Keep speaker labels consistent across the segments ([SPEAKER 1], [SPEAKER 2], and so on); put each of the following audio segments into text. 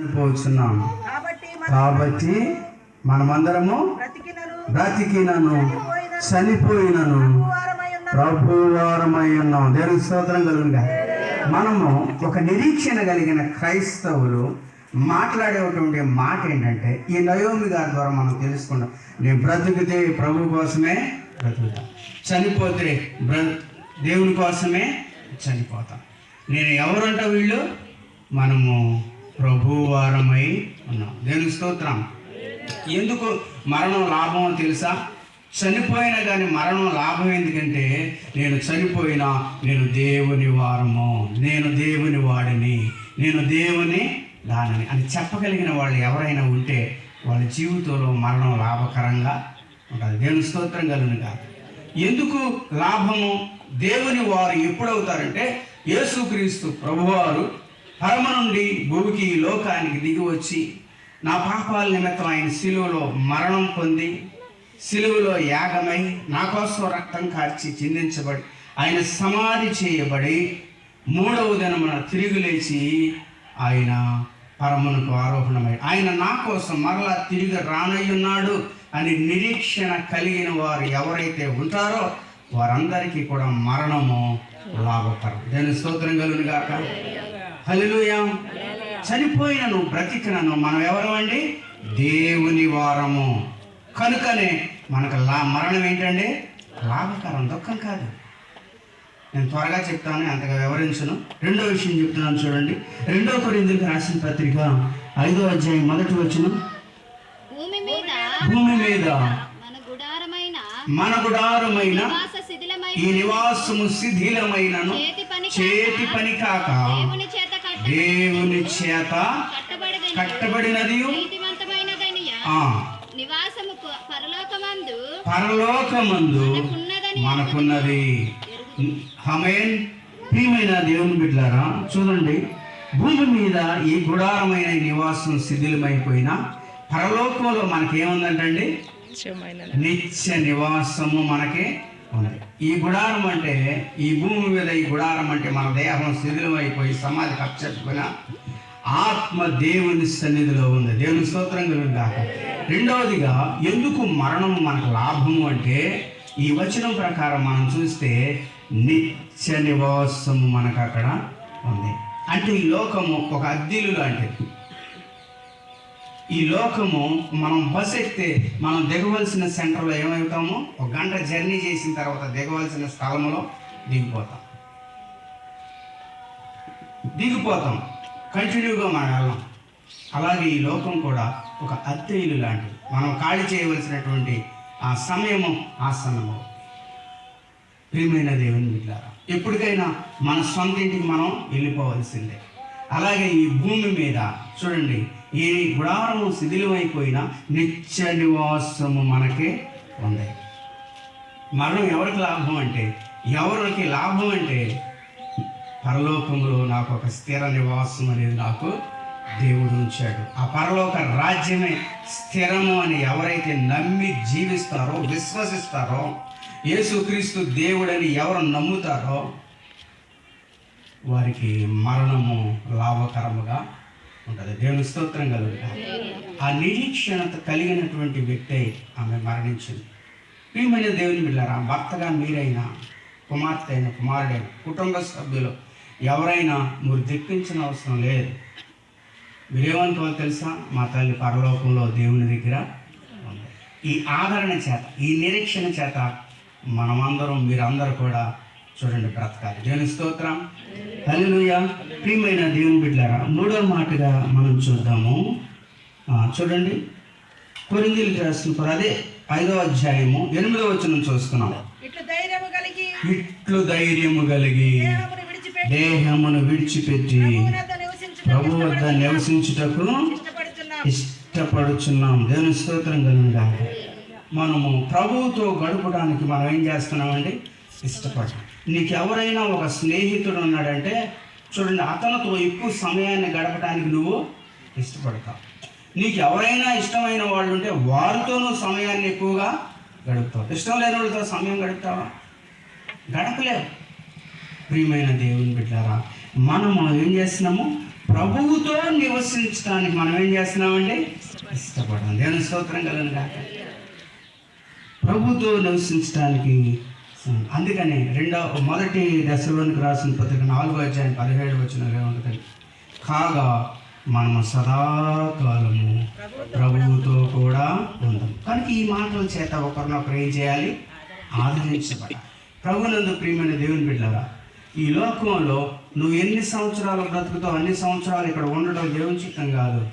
[SPEAKER 1] చనిపోతున్నాం
[SPEAKER 2] కాబట్టి మన
[SPEAKER 1] కాబట్టి మనమందరము
[SPEAKER 2] బ్రతికినను
[SPEAKER 1] చనిపోయినను ప్రభువారమై ఉన్నాం. దేవునికి స్తోత్రం కలుగుగా మనము ఒక నిరీక్షణ కలిగిన క్రైస్తవులు మాట్లాడేటువంటి మాట ఏంటంటే ఈ నయోమి గారి ద్వారా మనం తెలుసుకున్నాం నేను బ్రతికితే ప్రభు కోసమే బ్రతుకుతా. చనిపోతే బ్ర దేవుని కోసమే చనిపోతా. నేను ఎవరంట వీళ్ళు? మనము ప్రభువారమై ఉన్నాం. దేవుని స్తోత్రం. ఎందుకు మరణం లాభం తెలుసా? చనిపోయినా కానీ మరణం లాభం ఎందుకంటే నేను చనిపోయినా నేను దేవుని వారము. నేను దేవుని వాడిని. నేను దేవుని దానని. అని చెప్పగలిగిన వాళ్ళు ఎవరైనా ఉంటే వాళ్ళ జీవితంలో మరణం లాభకరంగా ఉంటుంది దేవుని స్తోత్రం కలుగును కాదు ఎందుకు లాభము? దేవుని వారు ఎప్పుడవుతారంటే యేసుక్రీస్తు ప్రభువారు పరమ నుండి భూమికి లోకానికి దిగి వచ్చి నా పాపాల నిమిత్తం ఆయన సిలువలో మరణం పొంది సిలువలో యాగమై నా కోసం రక్తం కార్చి చిందించబడి ఆయన సమాధి చేయబడి మూడవ దినమున తిరిగి లేచి ఆయన పరమునకు ఆరోహణమై ఆయన నా కోసం మరలా తిరిగి రానయ్యున్నాడు అని నిరీక్షణ కలిగిన వారు ఎవరైతే ఉంటారో వారందరికీ కూడా మరణము లాభకరం. దేని స్తోత్రం కలుగును గాక హల్లెలూయా. చనిపోయినను బ్రతికినను మనం ఎవరమండి దేవుని వారము. కనుకనే మనకు లా మరణం ఏంటండి? లాభకరం దుఃఖం కాదు. నేను త్వరగా చెప్తాను అంతగా వివరించను. రెండో విషయం చెప్తున్నాను చూడండి. రెండో కొరిందులకు రాసిన పత్రిక ఐదో అధ్యాయం మొదటి వచ్చిన
[SPEAKER 3] భూమి మీద మన గుడారమైన
[SPEAKER 1] ఈ నివాసము శిథిలమైనను
[SPEAKER 3] పని
[SPEAKER 1] చేతి పని కాక
[SPEAKER 3] దేవుని చేత
[SPEAKER 1] కట్టబడినది
[SPEAKER 3] పరలోకమందు
[SPEAKER 1] మనకున్నది. హమేన్ ప్రియమైన దేవుని బిడ్డారా చూడండి. భూమి మీద ఈ గుడారమైన నివాసం శిథిలమైపోయినా పరలోకంలో మనకేముందంటండి? నిత్య నివాసము మనకి ఉంది. ఈ గుడారం అంటే ఈ భూమి మీద ఈ గుడారం అంటే మన దేహం శిథిలమైపోయి సమాధి కప్పచెప్పుకున్న ఆత్మ దేవుని సన్నిధిలో ఉంది. దేవుని స్తోత్రం కలుగుగాక. రెండవదిగా ఎందుకు మరణం మనకు లాభము అంటే ఈ వచనం ప్రకారం మనం చూస్తే నిత్య నివాసము మనకు అక్కడ ఉంది. అంటే ఈ లోకము ఒక అద్దిలు లాంటిది ఈ లోకము మనం బస్ ఎక్కితే మనం దిగవలసిన సెంటర్లో ఏమవుతాము? ఒక గంట జర్నీ చేసిన తర్వాత దిగవలసిన స్థలంలో దిగిపోతాం. దిగిపోతాం. కంటిన్యూగా మనం వెళ్ళాం. అలాగే ఈ లోకం కూడా ఒక అద్దె ఇల్లు లాంటిది. మనం ఖాళీ చేయవలసినటువంటి ఆ సమయము ఆసన్నము. ప్రియమైన దేవుని బిడ్డారా ఎప్పటికైనా మన సొంత ఇంటికి మనం వెళ్ళిపోవలసిందే. అలాగే ఈ భూమి మీద చూడండి ఈ గుడారము శిథిలమైపోయిన నిత్య నివాసము మనకే ఉంది. మరణం ఎవరికి లాభం అంటే ఎవరికి లాభం అంటే పరలోకంలో నాకు ఒక స్థిర నివాసం అనేది నాకు దేవుడు ఉంచాడు. ఆ పరలోక రాజ్యమే స్థిరము అని ఎవరైతే నమ్మి జీవిస్తారో విశ్వసిస్తారో యేసుక్రీస్తు దేవుడని ఎవరు నమ్ముతారో వారికి మరణము లాభకరముగా ఉంటుంది. దేవుని స్తోత్రం కలుగుతా ఆ నిరీక్షణత కలిగినటువంటి వ్యక్తి ఆమె మరణించింది. ప్రియమైన దేవుని బిడ్డారా భర్తగా మీరైనా కుమార్తె అయిన కుమారుడైన కుటుంబ సభ్యులు ఎవరైనా మీరు దిక్కించిన అవసరం లేదు. మీరేమనుకోవాలి తెలుసా? మా తల్లి పరలోకంలో దేవుని దగ్గర ఈ ఆదరణ చేత ఈ నిరీక్షణ చేత మనమందరం మీరందరూ కూడా చూడండి బ్రతకాలి దేవుని స్తోత్రం. హల్లెలూయా. ప్రియమైన దేవుని బిడ్డారా మూడో మాటగా మనం చూద్దాము. చూడండి. కొరిందీలకు రాసిన అదే ఐదో అధ్యాయము ఎనిమిదో వచనం చూస్తున్నాం.
[SPEAKER 2] ఇట్లు ధైర్యము కలిగి
[SPEAKER 1] కలిగి
[SPEAKER 2] దేహమును విడిచిపెట్టి
[SPEAKER 1] ప్రభు వద్ద నివసించుటకు ఇష్టపడుచున్నాం. దేవుని స్తోత్రం కలుగుగా మనము ప్రభువుతో గడపడానికి మనం ఏం చేస్తున్నామండి? ఇష్టపడతాను నీకు ఎవరైనా ఒక స్నేహితుడు ఉన్నాడంటే చూడండి అతనితో ఎక్కువ సమయాన్ని గడపడానికి నువ్వు ఇష్టపడతావు. నీకు ఎవరైనా ఇష్టమైన వాళ్ళు ఉంటే వారితో నువ్వు సమయాన్ని ఎక్కువగా గడుపుతావు. ఇష్టం లేని వాళ్ళతో సమయం గడుపుతావా? గడపలేవు. ప్రియమైన దేవుని బిడ్డారా మనం ఏం చేస్తున్నాము? ప్రభువుతో నివసించడానికి మనం ఏం చేస్తున్నామండి? ఇష్టపడడం దేవుని స్తోత్రం కలను కాక ప్రభుతో నివసించడానికి అందుకని రెండవ మొదటి దశలోనికి రాసిన పత్రిక నాలుగో అధ్యాయం పదిహేడు వచ్చిన ఉంటుంది కాగా మనము సదాకాలము ప్రభువుతో కూడా ఉందాం కనుక ఈ మాటల చేత ఒకరినొకరు ఏం చేయాలి? ఆదరించబడాలి. ప్రభునందు ప్రియమైన దేవుని బిడ్డరా ఈ లోకంలో నువ్వు ఎన్ని సంవత్సరాలు బ్రతుకుతావు అన్ని సంవత్సరాలు ఇక్కడ ఉండడం దేవుని చిత్తం కాదు.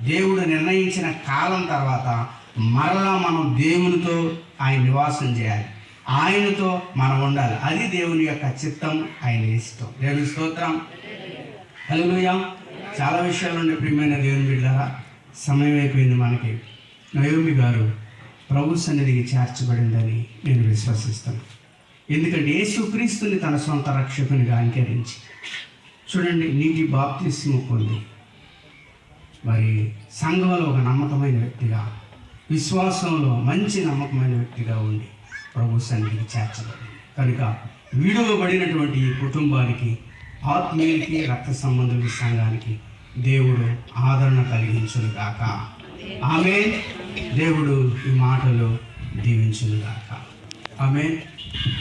[SPEAKER 1] దేవుడు నిర్ణయించిన కాలం తర్వాత మరలా మనం దేవునితో ఆయన నివాసం చేయాలి. ఆయనతో మనం ఉండాలి. అది దేవుని యొక్క చిత్తం ఆయన ఇష్టం. దేవుని స్తోత్రం. హలోయ చాలా విషయాలు ఉండే ప్రియమైన దేవుని బిడ్డారా. సమయం అయిపోయింది మనకి. నయోమి గారు ప్రభు సన్నిధికి చేర్చబడిందని నేను విశ్వసిస్తాను. ఎందుకంటే యేసుక్రీస్తుని తన సొంత రక్షకునిగా అంగీకరించి చూడండి నీటి బాప్తిస్ము పొంది మరి సంఘంలో ఒక నమ్మకమైన వ్యక్తిగా విశ్వాసంలో మంచి నమ్మకమైన వ్యక్తిగా ఉండి ప్రభు సన్నిధికి చేర్చబడింది కనుక విడువబడినటువంటి ఈ కుటుంబానికి ఆత్మీయులకి రక్త సంబంధుల సంఘానికి దేవుడు ఆదరణ కలిగించును గాక. ఆమె దేవుడు ఈ మాటలు దీవించును గాక. ఆమె